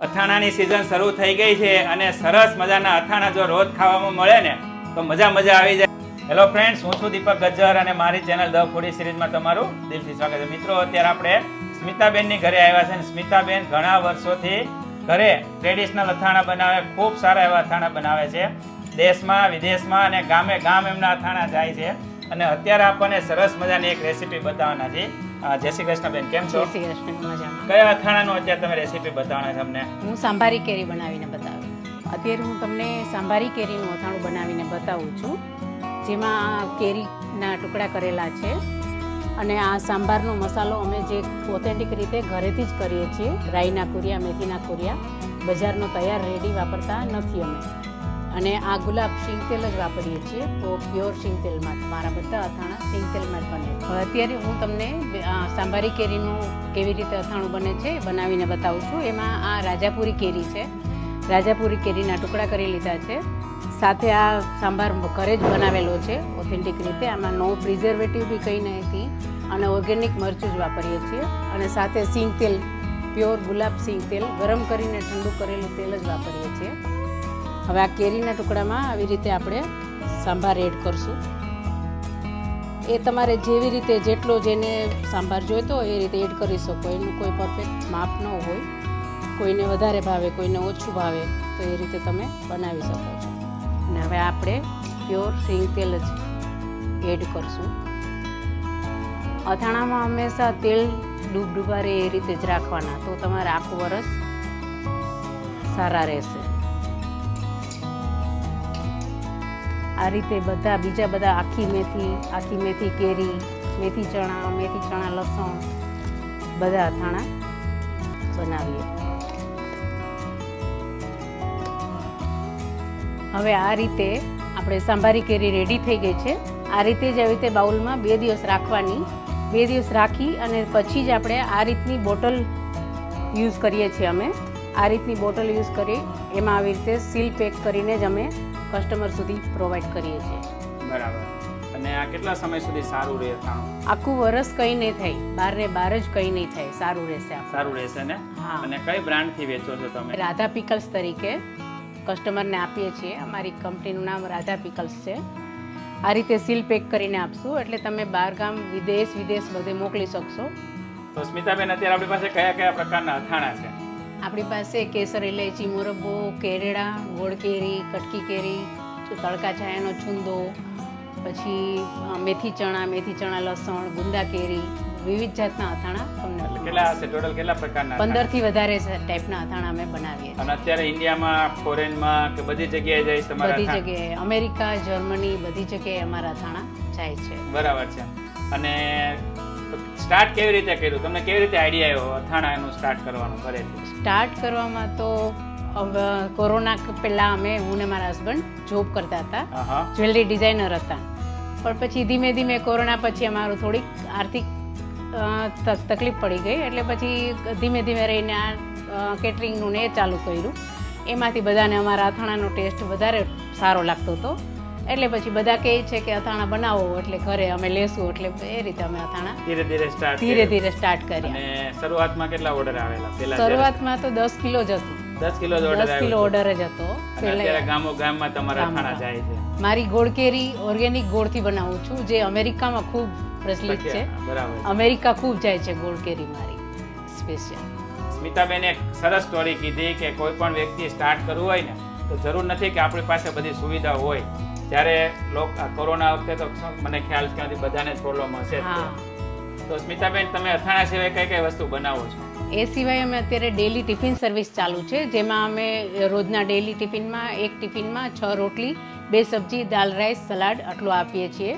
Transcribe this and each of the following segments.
અથાણાની season શરૂ થઈ ગઈ છે અને સરસ મજાના અથાણા જો રોજ ખાવામાં મળે ને, તો મજા મજા આવી જાય. હેલો ફ્રેન્ડ્સ હું છું દીપક ગજ્જર અને મારી ચેનલ ધ ફૂડી સિરીઝમાં તમારું દિલથી સ્વાગત છે. મિત્રો, અત્યારે આપણે સ્મિતાબેનની ઘરે આવ્યા છે અને સ્મિતાબેન ઘણા વર્ષોથી ઘરે ટ્રેડિશનલ અથાણા બનાવે, ખૂબ સારા એવા અથાણા બનાવે છે. દેશમાં, વિદેશમાં અને ગામે ગામ એમના અથાણા જાય છે. અને અત્યારે આપણને સરસ મજાની એક રેસીપી બતાવવાના છે. જય શ્રી કૃષ્ણ બેન કેમ છો? જય શ્રી કૃષ્ણ મજામાં. કયા અથાણાનો અત્યારે તમે રેસીપી બતાવવાના છે અમને? હું સાંભારી કેરી બનાવીને બતાવી. અત્યારે હું તમને સાંભારી કેરીનું અથાણું બનાવીને બતાવું છું. જેમાં કેરીના ટુકડા કરેલા છે. અને આ સાંભારનો મસાલો અમે જે ઓથેન્ટિક રીતે ઘરેથી જ કરીએ છીએ. રાઈના કુરિયા મેથીના કુરિયા. બજારનો તૈયાર રેડી વાપરતા નથી અમે. અને આ ગુલાબ શીંગ તેલ જ વાપરીએ છીએ. તો પ્યોર શીંગ તેલમાં મારા બધા અથાણા શીંગ તેલમાં જ બને અત્યારે હું તમને સાંભારી કેરીનું કેવી રીતે અથાણું બને છે બનાવીને બતાવું છું. એમાં આ રાજાપુરી કેરી છે. રાજાપુરી કેરીના ટુકડા કરી લીધા છે. સાથે આ સાંભાર ઘરે જ બનાવેલો છે ઓથેન્ટિક રીતે. આમાં નો પ્રિઝર્વેટિવ બી કંઈ નથી અને ઓર્ગેનિક મરચું જ વાપરીએ છીએ. અને સાથે સિંગ તેલ પ્યોર ગુલાબ સિંગ તેલ ગરમ કરીને ઠંડુ કરેલું તેલ જ વાપરીએ છીએ. હવે આ કેરીના ટુકડામાં આવી રીતે આપણે સાંભાર એડ કરશું. એ તમારે જેવી રીતે જેટલો જેને સાંભાર જોઈતો હોય એ રીતે એડ કરી શકો. એનું કોઈ પરફેક્ટ માપ ન હોય. કોઈને વધારે ભાવે, કોઈને ઓછું ભાવે, તો એ રીતે તમે બનાવી શકો છો. અને હવે આપણે પ્યોર સિંગ તેલ જ એડ કરશું. અથાણામાં હંમેશા તેલ ડૂબ ડૂબારે એ રીતે જ રાખવાના, તો તમારે આખું વરસ સારા રહેશે. આ રીતે બધા બીજા બધા આખી મેથી આખી મેથી કેરી, મેથી ચણા મેથી ચણા લસણ બધા અથાણા બનાવીએ. હવે આ રીતે આપણે સાંભારી કેરી રેડી થઈ ગઈ છે. આ રીતે જ આવી રીતે બાઉલમાં બે દિવસ રાખવાની. બે દિવસ રાખી અને પછી જ આપણે આ રીતની બોટલ યુઝ કરીએ છીએ અમે. આ રીતની બોટલ યુઝ કરી, એમાં આવી રીતે સીલ પેક કરીને જ અમે કસ્ટમર સુધી પ્રોવાઈડ કરીએ છીએ. બરાબર. અને આ કેટલા સમય સુધી સારું રહે આખું વરસ કંઈ નહીં થાય. બાર ને બાર જ કંઈ નહીં થાય. સારું રહેશે સારું રહેશે ને? હા. અને કઈ બ્રાન્ડથી વેચો છો તમે? રાધા પિકલ્સ તરીકે કસ્ટમરને આપીએ છીએ. અમારી કંપનીનું નામ રાધા પિકલ્સ છે. આ રીતે સીલ પેક કરીને આપશું. એટલે તમે બહારગામ વિદેશ વિદેશ બધે મોકલી શકશો. તો સ્મિતાબેન અત્યારે આપણી પાસે કયા કયા પ્રકારના અથાણા છે? આપણી પાસે કેસર ઇલાયચી મુરબ્બો કેરેડા ગોળ કેરી કટકી કેરી તડકા છાયાનો છુંદો પછી મેથી ચણા મેથી ચણા લસણ ગુંદા કેરી વિવિધ જાતના અથાણા તમને કેટલા હશે ટોટલ કેટલા પ્રકારના પંદર પંદરથી વધારે ટાઈપના અથાણા અમે બનાવીએ અને અત્યારે ઇન્ડિયામાં ફોરેનમાં કે બધી જગ્યાએ જઈશ તમારા બધી જગ્યાએ. અમેરિકા જર્મની બધી જગ્યાએ અમારા અથાણા જાય છે. બરાબર છે. અને સ્ટાર્ટ કેવી રીતે કર્યું? તમને કેવી રીતે આઈડિયા આવ્યો? અથાણા એનું સ્ટાર્ટ કરવાનું કરે સ્ટાર્ટ કરવામાં તો કોરોના પહેલાં અમે હું ને મારા હસબન્ડ જોબ કરતા હતા. જ્વેલરી ડિઝાઇનર હતા. પણ પછી ધીમે ધીમે કોરોના પછી અમારું થોડીક આર્થિક તકલીફ પડી ગઈ. એટલે પછી ધીમે ધીમે રહીને આ કેટરિંગનું ને ચાલુ કર્યું. એમાંથી બધાને અમારા અથાણાનો ટેસ્ટ વધારે સારો લાગતો હતો. એટલે પછી બધા કહે છે કે અથાણા બનાવો એટલે ઘરે અમે લેશું એટલે એ રીતે અમે અથાણા ધીરે ધીરે સ્ટાર્ટ ધીરે ધીરે સ્ટાર્ટ કર્યા. અને શરૂઆતમાં કેટલા ઓર્ડર આવેલા? પહેલા શરૂઆતમાં તો દસ કિલો જ હતું. દસ કિલો દસ કિલો ઓર્ડર જ હતો. ગામો ગામમાં તમારા અથાણા જાય છે. મારી ગોળકેરી ઓર્ગેનિક ગોળથી બનાવું છું જે અમેરિકામાં ખૂબ પ્રચલિત છે. બરાબર. અમેરિકા ખૂબ જાય છે ગોળકેરી મારી સ્પેશિયલ સ્મિતાબેને એક સરસ સ્ટોરી કીધી કે કોઈ પણ વ્યક્તિ સ્ટાર્ટ કરવું હોય ને તો જરૂર નથી કે આપણી પાસે બધી સુવિધા હોય. જ્યારે કોરોના વખતે તો મને ખ્યાલ છે કે બધાને પ્રોબ્લેમ હશે તો સ્મિતાબેન તમે અથાણા સિવાય કઈ કઈ વસ્તુ બનાવો છો? એ સિવાય અમે અત્યારે ડેલી ટિફિન સર્વિસ ચાલુ છે જેમાં અમે રોજના ડેલી ટિફિનમાં એક ટિફિનમાં છ રોટલી બે સબ્જી દાલ રાઈસ સલાડ આટલું આપીએ છીએ.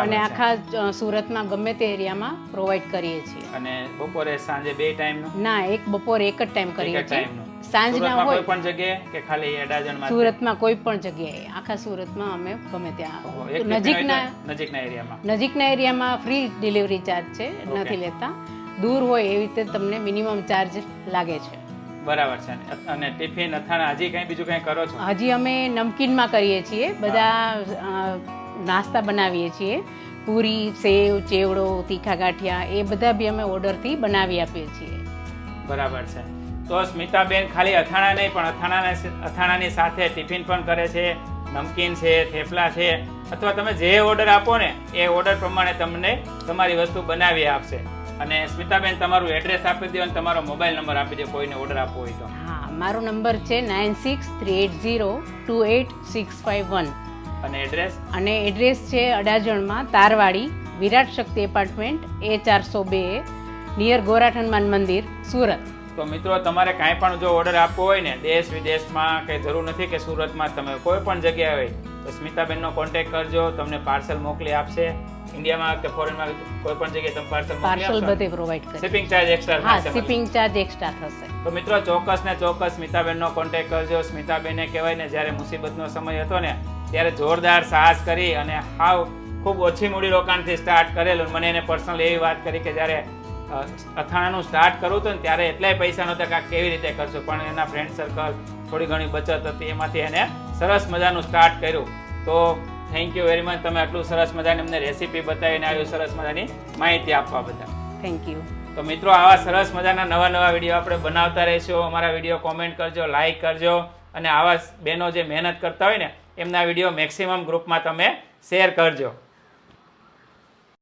અને આખા સુરતમાં ગમે તે એરિયામાં પ્રોવાઈડ કરીએ છીએ. અને બપોરે સાંજે બે ટાઈમ ના? એક બપોરે એક જ ટાઈમ કરીએ છીએ. સાંજના હોય કોઈ પણ જગ્યાએ કે ખાલી અડાજણમાં સુરતમાં કોઈ પણ જગ્યાએ આખા સુરતમાં અમે ગમે ત્યાં નજીકના નજીકના એરિયામાં? નજીકના એરિયામાં ફ્રી ડિલિવરી ચાર્જ છે નથી લેતા. દૂર હોય એવી રીતે તમને મિનિમમ ચાર્જ લાગે છે. બરાબર છે. અને- ટિફિન અથાણા હજી કઈ બીજું કઈ કરો છો? હજી અમે નમકીનમાં કરીએ છીએ. બધા નાસ્તા બનાવીએ છીએ. પૂરી સેવ ચેવડો તીખા ગાંઠિયા એ બધા બી અમે ઓર્ડરથી બનાવી આપીએ છીએ. બરાબર છે. તો સ્મિતાબેન ખાલી અથાણા નહીં પણ અથાણાના અથાણાની સાથે ટિફિન પણ કરે છે નમકીન છે થેપલા છે. અથવા તમે જે ઓર્ડર આપો ને એ ઓર્ડર પ્રમાણે તમને તમારી વસ્તુ બનાવી આપશે. અને સ્મિતાબેન તમારું એડ્રેસ આપી દો અને તમારો મોબાઈલ નંબર આપી દો કોઈને ઓર્ડર આપવો હોય તો. હા મારો નંબર છે nine six three eight zero two eight six five one. અને એડ્રેસ? અને એડ્રેસ છે અડાજણમાં તારવાડી વિરાટ શક્તિ એપાર્ટમેન્ટ એ ચારસો બે નિયર ગોરાઠ હનુમાન મંદિર સુરત. તો મિત્રો તમારે કાંઈ પણ જો ઓર્ડર આપવો હોય ને દેશ વિદેશમાં કે જરૂર નથી કે સુરતમાં તમે કોઈ પણ જગ્યાએ હોય તો સ્મિતાબેનનો કોન્ટેક્ટ કરજો તમને પાર્સલ મોકલી આપશે. ઇન્ડિયામાં કે ફોરેનમાં કોઈ પણ જગ્યાએ તમે પાર્સલ પાર્સલ બધે પ્રોવાઈડ કરે. શિપિંગ ચાર્જ એક્સ્ટ્રા હા શિપિંગ ચાર્જ એક્સ્ટ્રા થશે. તો મિત્રો ચોક્કસ ને ચોક્કસ સ્મિતાબેનનો કોન્ટેક્ટ કરજો. સ્મિતાબેને કહેવાય ને જ્યારે મુસીબતનો સમય હતો ને ત્યારે જોરદાર સાહસ કરી અને હાવ ખૂબ ઓછી મૂડી રોકાણથી સ્ટાર્ટ કરેલું. મને એને પર્સનલ એવી વાત કરી કે જ્યારે અથાણાનું સ્ટાર્ટ કરું હતું ને ત્યારે એટલાય પૈસા નહોતા કે આ કેવી રીતે કરશું. પણ એના ફ્રેન્ડ સર્કલ થોડી ઘણી બચત હતી એમાંથી એને સરસ મજાનું સ્ટાર્ટ કર્યું. તો થેન્ક યુ વેરી મચ તમે આટલું સરસ મજાની અમને રેસીપી બતાવીને આવ્યું સરસ મજાની માહિતી આપવા બધા થેન્ક યુ તો મિત્રો આવા સરસ મજાના નવા નવા વીડિયો આપણે બનાવતા રહીશું. અમારા વીડિયો કોમેન્ટ કરજો લાઇક કરજો અને આવા બહેનો જે મહેનત કરતા હોય ને એમના વીડિયો મેક્સિમમ ગ્રુપમાં તમે શેર કરજો.